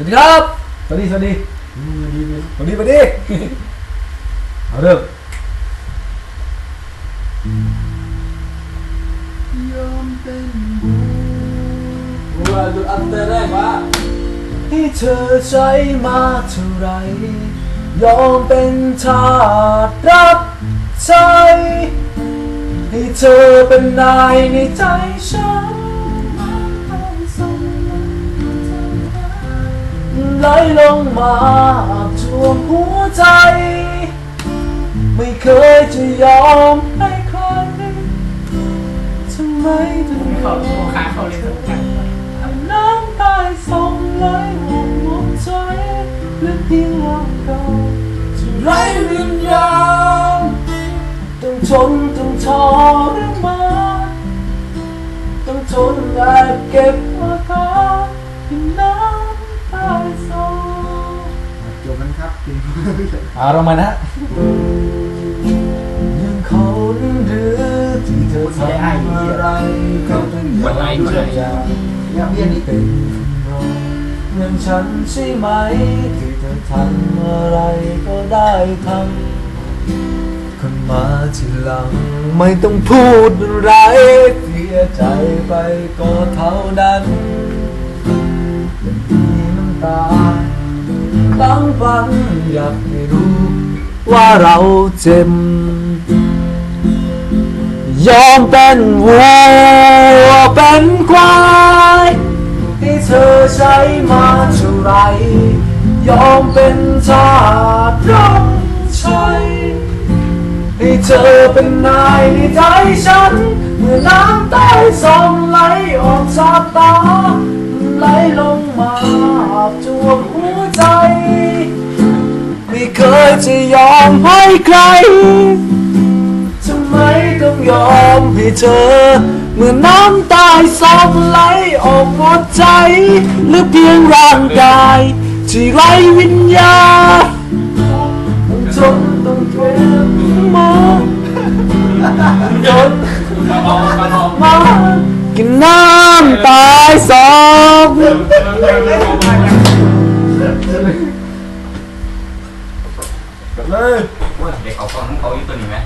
วัสดีครับ สวัสดี สวัสดีสวัสดีสวัสดีเอาเริ่มยอมเป็นว่าดูอันแต่แรกว่าที่เธอใช้มาเท่าไร ยอมเป็นทาสรับใช้ให้เธอเป็นนายในใจฉัน ไหลลงมาท่วมหัวใจ ไม่เคยจะยอมให้ครทำไมถึงเขาขาเขาเลยทุกอย่างน้ำตาส่งไหลหมดหัวใจเหลือเพียงร่างกายที่ไร้วิญญาณต้องทนต้องทรมานต้องทนแอบเก็บอา ครับจริงอาลงมานะยังคนหรือที่เธอทำอะไรก็ต้องยอมทุกอย่างอย่าเบี้ยนี่เป็นเราเหมือนฉันใช่ไหม ที่เธอทำอะไรก็ได้ทำคนมาทีหลัง ไม่ต้องพูดอะไรเสียใจไปก็เท่านั้นยังมีน้ำตา บางวันอยากให้รู้ว่าเราเจ็บยอมเป็นวัวเป็นควายให้เธอใช้มาเท่าไร ยอมเป็นทาสรับใช้ให้เธอเป็นนายในใจฉัน เมื่อน้ำใต้สองไหลออกจากตา จะยอมให้ใคร ทำไมต้องยอมให้เธอ เมื่อน้ำตายสองไหลออกหมดใจเหรือเพียงร่างกาย ที่ไร้วิญญาณต้องทนต้องเก็บมาจนมากินน้ำตายสอง เฮ้ยเด็กเอากล้องของเขาอยู่ตัวนี้ไหม